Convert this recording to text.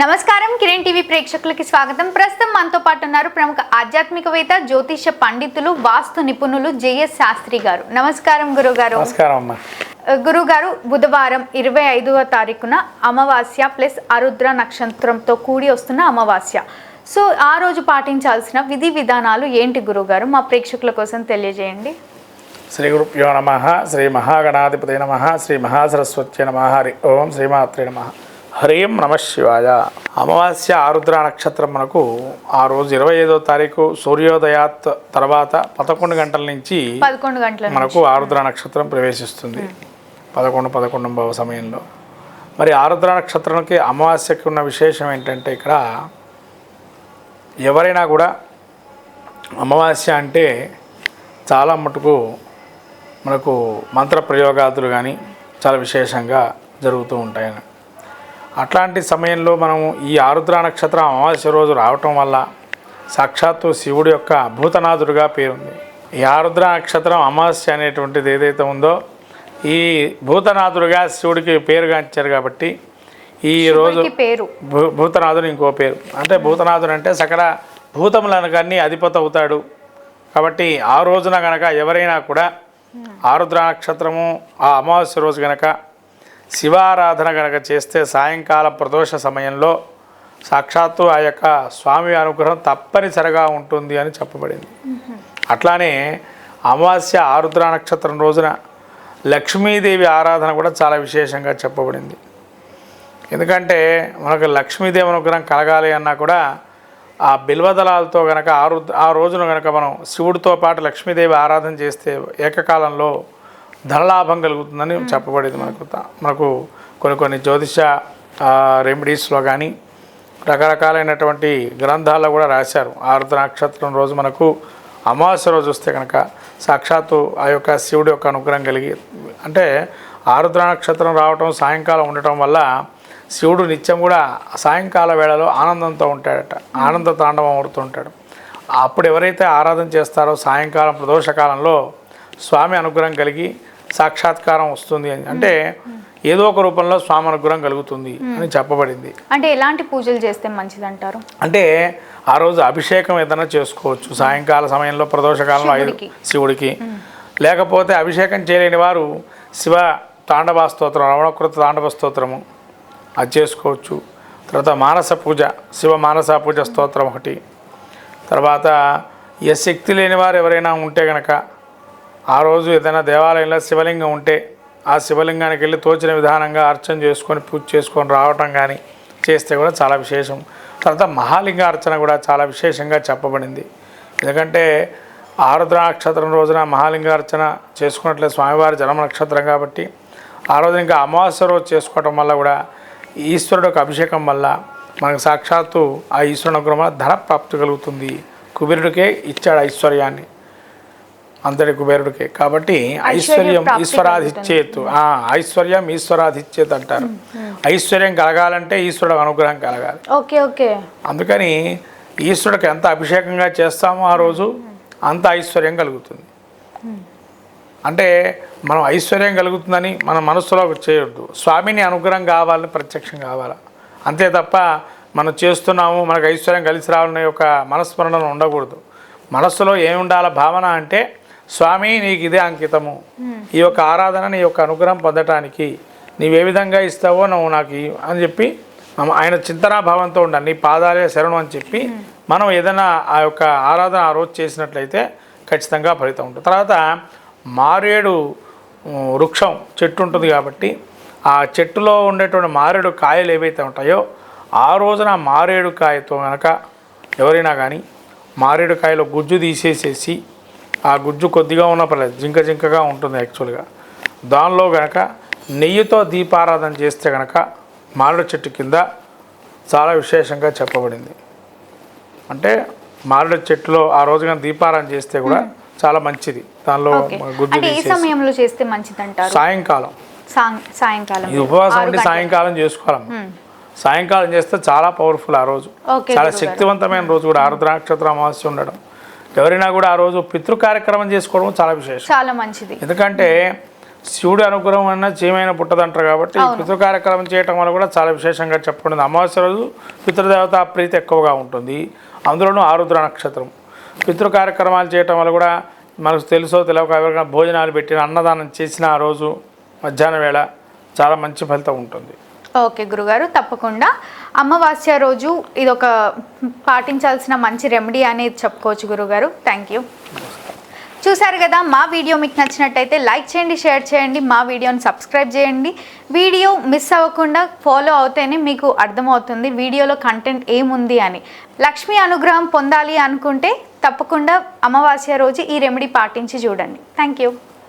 నమస్కారం కిరణ్ టీవీ ప్రేక్షకులకి స్వాగతం. ప్రస్తుతం మనతో పాటు ఉన్నారు ప్రముఖ ఆధ్యాత్మికవేత్త జ్యోతిష పండితులు వాస్తు నిపుణులు జేఎస్ శాస్త్రి గారు. నమస్కారం గురుగారు. నమస్కారం అమ్మా. గురుగారు బుధవారం ఇరవై ఐదవ తారీఖున అమావాస్య ప్లస్ అరుద్ర నక్షత్రంతో కూడి వస్తున్న అమావాస్య. సో ఆ రోజు పాటించాల్సిన విధి విధానాలు ఏంటి గురుగారు? మా ప్రేక్షకుల కోసం తెలియజేయండి. శ్రీ గురుభ్యో నమ శ్రీ మహాగణాధిపతి నమ శ్రీ మహాసరస్వత్య నమ హరి ఓం శ్రీమాత్రే నమ. హరిం నమ శివాయ. అమావాస్య ఆరుద్ర నక్షత్రం మనకు ఆ రోజు ఇరవై ఐదో తారీఖు సూర్యోదయాత్ తర్వాత పదకొండు గంటల నుంచి పదకొండు గంటల మనకు ఆరుద్ర నక్షత్రం ప్రవేశిస్తుంది. పదకొండు పదకొండు సమయంలో. మరి ఆరుద్ర నక్షత్రానికి అమావాస్యకి ఉన్న విశేషం ఏంటంటే ఇక్కడ ఎవరైనా కూడా అమావాస్య అంటే చాలా మటుకు మనకు మంత్ర ప్రయోగాదులు కానీ చాలా విశేషంగా జరుగుతూ ఉంటాయి అట్లాంటి సమయంలో మనం ఈ ఆరుద్ర నక్షత్రం అమావాస్య రోజు రావటం వల్ల సాక్షాత్తు శివుడి యొక్క భూతనాథుడిగా పేరుంది. ఈ ఆరుద్ర నక్షత్రం అమావాస్య అనేటువంటిది ఏదైతే ఉందో ఈ భూతనాథుడిగా శివుడికి పేరుగాంచారు కాబట్టి ఈ రోజు పేరు. భూ భూతనాథుడు ఇంకో పేరు. అంటే భూతనాథుడు అంటే సకల భూతములను కానీ అధిపతి అవుతాడు. కాబట్టి ఆ రోజున గనక ఎవరైనా కూడా ఆరుద్ర నక్షత్రము ఆ అమావాస్య రోజు గనక శివారాధన కనుక చేస్తే సాయంకాల ప్రదోష సమయంలో సాక్షాత్తు ఆ యొక్క స్వామి అనుగ్రహం తప్పనిసరిగా ఉంటుంది అని చెప్పబడింది. అట్లానే అమావాస్య ఆరుద్ర నక్షత్రం రోజున లక్ష్మీదేవి ఆరాధన కూడా చాలా విశేషంగా చెప్పబడింది. ఎందుకంటే మనకు లక్ష్మీదేవి అనుగ్రహం కలగాలి అన్నా కూడా ఆ బిల్వదళాలతో గనక ఆ ఆ రోజున గనక మనం శివుడితో పాటు లక్ష్మీదేవి ఆరాధన చేస్తే ఏకకాలంలో ధనలాభం కలుగుతుందని చెప్పబడింది మనకు మనకు కొన్ని కొన్ని జ్యోతిష రెమెడీస్లో కానీ రకరకాలైనటువంటి గ్రంథాల్లో కూడా రాశారు. ఆరుద్ర నక్షత్రం రోజు మనకు అమావాస్య రోజు వస్తే కనుక సాక్షాత్తు ఆ యొక్క శివుడి యొక్క అనుగ్రహం కలిగి అంటే ఆరుద్ర నక్షత్రం రావటం సాయంకాలం ఉండటం వల్ల శివుడు నిత్యం కూడా సాయంకాల వేళలో ఆనందంతో ఉంటాడట. ఆనంద తాండవం ఆడుతుంటాడు అప్పుడు ఎవరైతే ఆరాధన చేస్తారో సాయంకాలం ప్రదోషకాలంలో స్వామి అనుగ్రహం కలిగి సాక్షాత్కారం వస్తుంది అని. అంటే ఏదో ఒక రూపంలో స్వామి అనుగ్రహం కలుగుతుంది అని చెప్పబడింది. అంటే ఎలాంటి పూజలు చేస్తే మంచిదంటారు? అంటే ఆ రోజు అభిషేకం ఏదైనా చేసుకోవచ్చు. సాయంకాల సమయంలో ప్రదోషకాలంలో ఐదు శివుడికి. లేకపోతే అభిషేకం చేయలేని వారు శివ తాండవ స్తోత్రం రమణకృత తాండవ స్తోత్రము అది చేసుకోవచ్చు. తర్వాత మానస పూజ శివ మానస పూజ స్తోత్రం ఒకటి. తర్వాత ఏ శక్తి లేని వారు ఎవరైనా ఉంటే కనుక ఆ రోజు ఏదైనా దేవాలయంలో శివలింగం ఉంటే ఆ శివలింగానికి వెళ్ళి తోచిన విధానంగా అర్చన చేసుకొని పూజ చేసుకొని రావటం కానీ చేస్తే కూడా చాలా విశేషం. తర్వాత మహాలింగ అర్చన కూడా చాలా విశేషంగా చెప్పబడింది. ఎందుకంటే ఆరుద్ర నక్షత్రం రోజున మహాలింగ అర్చన చేసుకున్నట్లే స్వామివారి జన్మ నక్షత్రం కాబట్టి ఆ రోజు ఇంకా అమావాస్య రోజు చేసుకోవటం వల్ల కూడా ఈశ్వరుడు యొక్క అభిషేకం వల్ల మనకు సాక్షాత్తు ఆ ఈశ్వరుని అనుగ్రహం వల్ల ధన ప్రాప్తి కలుగుతుంది. కుబేరుడికే ఇచ్చాడు ఐశ్వర్యాన్ని. అంతటి కుబేరుడికే. కాబట్టి ఐశ్వర్యం ఈశ్వరాధిచ్చేత్ ఆ, ఐశ్వర్యం ఈశ్వరాధిచ్చేత్ అంటారు. ఐశ్వర్యం కలగాలంటే ఈశ్వరుడు అనుగ్రహం కలగాలి. Okay okay. అందుకని ఈశ్వరుడికి ఎంత అభిషేకంగా చేస్తామో ఆ రోజు అంత ఐశ్వర్యం కలుగుతుంది. అంటే మనం ఐశ్వర్యం కలుగుతుందని మన మనసులో చేయొద్దు. స్వామిని అనుగ్రహం కావాలని ప్రత్యక్షం కావాలి? అంతే తప్ప మనం చేస్తున్నాము మనకు ఐశ్వర్యం కలిసి రావాలనే ఒక మనస్మరణ ఉండకూడదు. మనస్సులో ఏమి ఉండాల భావన అంటే స్వామి నీకు ఇదే అంకితము ఈ యొక్క ఆరాధన నీ యొక్క అనుగ్రహం పొందటానికి నీవే విధంగా ఇస్తావో నువ్వు నాకు అని చెప్పి ఆయన చింతనా భావంతో ఉండాలి నీ పాదాలే శరణం అని చెప్పి మనం ఏదైనా ఆ యొక్క ఆరాధన ఆ రోజు చేసినట్లయితే ఖచ్చితంగా ఫలితం ఉంటుంది. తర్వాత మారేడు వృక్షం చెట్టు ఉంటుంది కాబట్టి ఆ చెట్టులో ఉండేటువంటి మారేడు కాయలు ఏవైతే ఉంటాయో ఆ రోజున మారేడు కాయతో కనుక ఎవరైనా కానీ మారేడు కాయలో గుజ్జు తీసేసేసి ఆ గుజ్జు కొద్దిగా ఉన్న పర్లేదు జింక జింకగా ఉంటుంది యాక్చువల్గా దానిలో గనక నెయ్యితో దీపారాధన చేస్తే గనక మారేడు చెట్టు కింద చాలా విశేషంగా చెప్పబడింది. అంటే మారేడు చెట్టులో ఆ రోజు కానీ దీపారాధన చేస్తే కూడా చాలా మంచిది. దానిలో గుజ్జు సమయంలో చేస్తే మంచిదంటారు? సాయంకాలం. సాయం- సాయంకాలం. ఇది ఉపవాసం ఉండి. సాయంకాలం చేసుకోవాలమ్మ సాయంకాలం చేస్తే చాలా పవర్ఫుల్ ఆ రోజు. చాలా. శక్తివంతమైన రోజు కూడా ఆరుద్ర నక్షత్రం అమావాస్య ఉండడం. ఎవరైనా కూడా ఆ రోజు పితృ కార్యక్రమం చేసుకోవడం చాలా విశేషం. చాలా మంచిది. ఎందుకంటే శివుడి అనుగ్రహం అన్న చీమైన పుట్టదంటారు కాబట్టి పితృ కార్యక్రమం చేయటం వల్ల కూడా చాలా విశేషంగా చెప్పబడింది. అమావాస్య రోజు పితృదేవత ప్రీతి ఎక్కువగా ఉంటుంది. అందులోనూ ఆరుద్ర నక్షత్రం. పితృ కార్యక్రమాలు చేయటం వల్ల కూడా మనకు తెలుసో తెలియక ఎవరికైనా భోజనాలు పెట్టిన అన్నదానం చేసిన ఆ రోజు మధ్యాహ్నం వేళ చాలా మంచి ఫలితం ఉంటుంది. ఓకే గురుగారు తప్పకుండా. అమావాస్య రోజు ఇది ఒక పాటించాల్సిన మంచి రెమెడీ అనేది చెప్పుకోవచ్చు గురుగారు. థ్యాంక్ యూ చూసారు కదా మా వీడియో మీకు నచ్చినట్టయితే లైక్ చేయండి షేర్ చేయండి మా వీడియోని సబ్స్క్రైబ్ చేయండి. వీడియో మిస్ అవ్వకుండా ఫాలో అవుతేనే మీకు అర్థమవుతుంది వీడియోలో కంటెంట్ ఏముంది అని. లక్ష్మీ అనుగ్రహం పొందాలి అనుకుంటే తప్పకుండా అమావాస్య రోజు ఈ రెమెడీ పాటించి చూడండి. Thank you